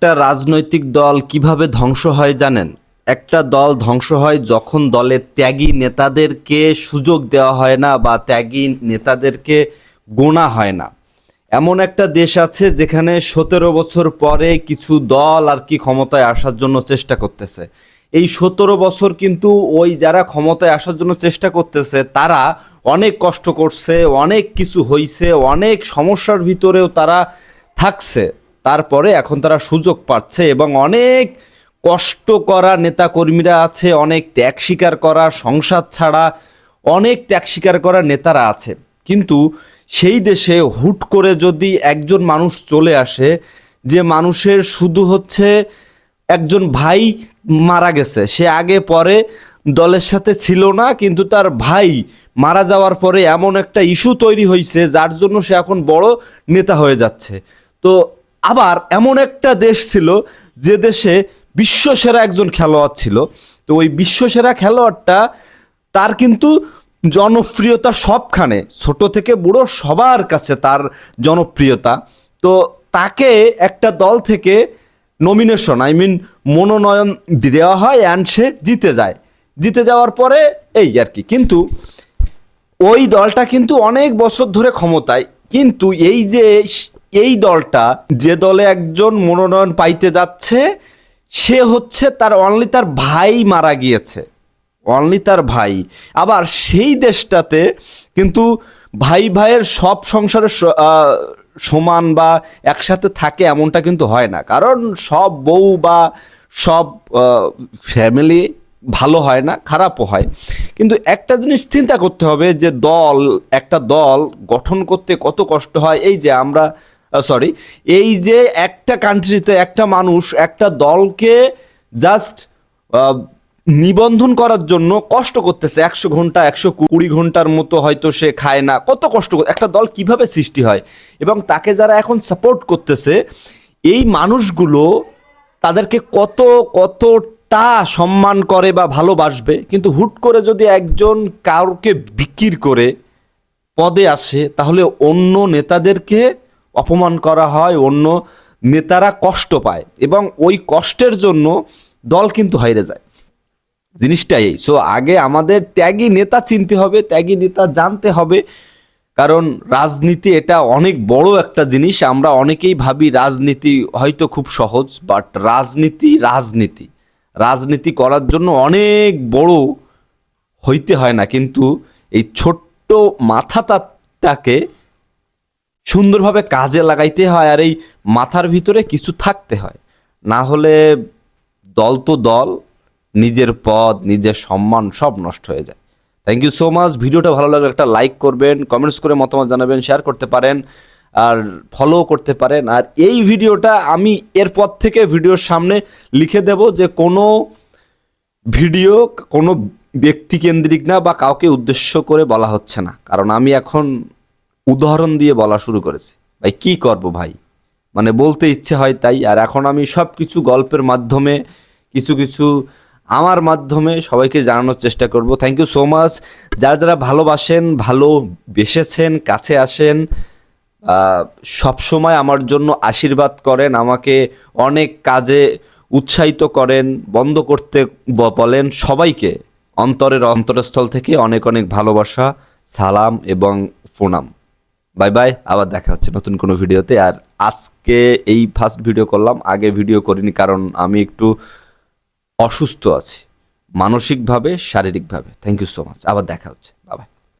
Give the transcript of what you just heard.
একটা রাজনৈতিক দল কীভাবে ধ্বংস হয় জানেন? একটা দল ধ্বংস হয় যখন দলের ত্যাগী নেতাদেরকে সুযোগ দেওয়া হয় না বা ত্যাগী নেতাদেরকে গোনা হয় না। এমন একটা দেশ আছে যেখানে সতেরো বছর পরে কিছু দল আর কি ক্ষমতায় আসার জন্য চেষ্টা করতেছে। এই সতেরো বছর কিন্তু ওই যারা ক্ষমতায় আসার জন্য চেষ্টা করতেছে, তারা অনেক কষ্ট করছে, অনেক কিছু হইছে, অনেক সমস্যার ভিতরেও তারা থাকছে। তারপরে এখন তারা সুযোগ পাচ্ছে এবং অনেক কষ্ট করা নেতাকর্মীরা আছে, অনেক ত্যাগ স্বীকার করা, সংসার ছাড়া অনেক ত্যাগ স্বীকার করা নেতারা আছে। কিন্তু সেই দেশে হুট করে যদি একজন মানুষ চলে আসে, যে মানুষের শুধু হচ্ছে একজন ভাই মারা গেছে, সে আগে পরে দলের সাথে ছিল না, কিন্তু তার ভাই মারা যাওয়ার পরে এমন একটা ইস্যু তৈরি হয়েছে যার জন্য সে এখন বড় নেতা হয়ে যাচ্ছে। তো আবার এমন একটা দেশ ছিল যে দেশে বিশ্বসেরা একজন খেলোয়াড় ছিল। তো ওই বিশ্বসেরা খেলোয়াড়টা তার কিন্তু জনপ্রিয়তা সবখানে, ছোট থেকে বুড়ো সবার কাছে তার জনপ্রিয়তা। তো তাকে একটা দল থেকে নমিনেশন আই মিন মনোনয়ন দেওয়া হয় অ্যান্ড সে জিতে যায়। জিতে যাওয়ার পরে এই আর কি। কিন্তু ওই দলটা কিন্তু অনেক বছর ধরে ক্ষমতায়, কিন্তু এই যে এই দলটা যে দলে একজন মনোনয়ন পাইতে যাচ্ছে, সে হচ্ছে তার অনলি তার ভাই মারা গিয়েছে। অনলি তার ভাই। আবার সেই দেশটাতে কিন্তু ভাই ভাইয়ের সব সংসারের সমান বা একসাথে থাকে এমনটা কিন্তু হয় না। কারণ সব বউ বা সব ফ্যামিলি ভালো হয় না, খারাপও হয়। কিন্তু একটা জিনিস চিন্তা করতে হবে যে দল, একটা দল গঠন করতে কত কষ্ট হয়। এই যে আমরা সরি এই যে একটা কান্ট্রিতে একটা মানুষ একটা দলকে জাস্ট নিবন্ধন করার জন্য কষ্ট করতেছে। একশো ঘণ্টা, একশো কুড়ি ঘণ্টার মতো হয়তো সে খায় না। কত কষ্ট একটা দল কীভাবে সৃষ্টি হয়? এবং তাকে যারা এখন সাপোর্ট করতেছে, এই মানুষগুলো তাদেরকে কত, কতটা সম্মান করে বা ভালোবাসবে? কিন্তু হুট করে যদি একজন কাউকে বিক্রি করে পদে আসে, তাহলে অন্য নেতাদেরকে অপমান করা হয়, অন্য নেতারা কষ্ট পায় এবং ওই কষ্টের জন্য দল কিন্তু হাইরে যায়। জিনিসটা এই। সো আগে আমাদের ত্যাগী নেতা চিনতে হবে, ত্যাগী নেতা জানতে হবে, কারণ রাজনীতি এটা অনেক বড় একটা জিনিস। আমরা অনেকেই ভাবি রাজনীতি হয়তো খুব সহজ বাট রাজনীতি রাজনীতি। রাজনীতি করার জন্য অনেক বড় হইতে হয় না, কিন্তু এই ছোট্ট মাথাটাকে সুন্দরভাবে কাজে লাগাইতে হয় আর এই মাথার ভিতরে কিছু থাকতে হয়। না হলে দল তো দল, নিজের পদ, নিজের সম্মান সব নষ্ট হয়ে যায়। থ্যাংক ইউ সো মাচ ভিডিওটা ভালো লাগলে একটা লাইক করবেন কমেন্টস করে মতামত জানাবেন শেয়ার করতে পারেন আর ফলো করতে পারেন। আর এই ভিডিওটা আমি এরপর থেকে ভিডিওর সামনে লিখে দেব যে কোনো ভিডিও কোনো ব্যক্তিকেন্দ্রিক না বা কাউকে উদ্দেশ্য করে বলা হচ্ছে না। কারণ আমি এখন উদাহরণ দিয়ে বলা শুরু করেছি। ভাই, কি করব ভাই? মানে বলতে ইচ্ছে হয় তাই, আর এখন আমি সব কিছু গল্পের মাধ্যমে, কিছু কিছু আমার মাধ্যমে সবাইকে জানানোর চেষ্টা করব। থ্যাংক ইউ সো মাচ যারা যারা ভালোবাসেন, ভালো বেসেছেন, কাছে আসেন সব সময় আমার জন্য আশীর্বাদ করেন, আমাকে অনেক কাজে উৎসাহিত করেন, বন্ধ করতে বলেন সবাইকে। অন্তরের অন্তরস্থল থেকে অনেক অনেক ভালোবাসা, সালাম এবং প্রণাম। বাই বাই আবার দেখা হচ্ছে নতুন কোনো ভিডিওতে। আর আজকে এই ফার্স্ট ভিডিও করলাম, আগে ভিডিও করিনি কারণ আমি একটু অসুস্থ আছি, মানসিকভাবে, শারীরিকভাবে। থ্যাংক ইউ সো মাচ আবার দেখা হচ্ছে।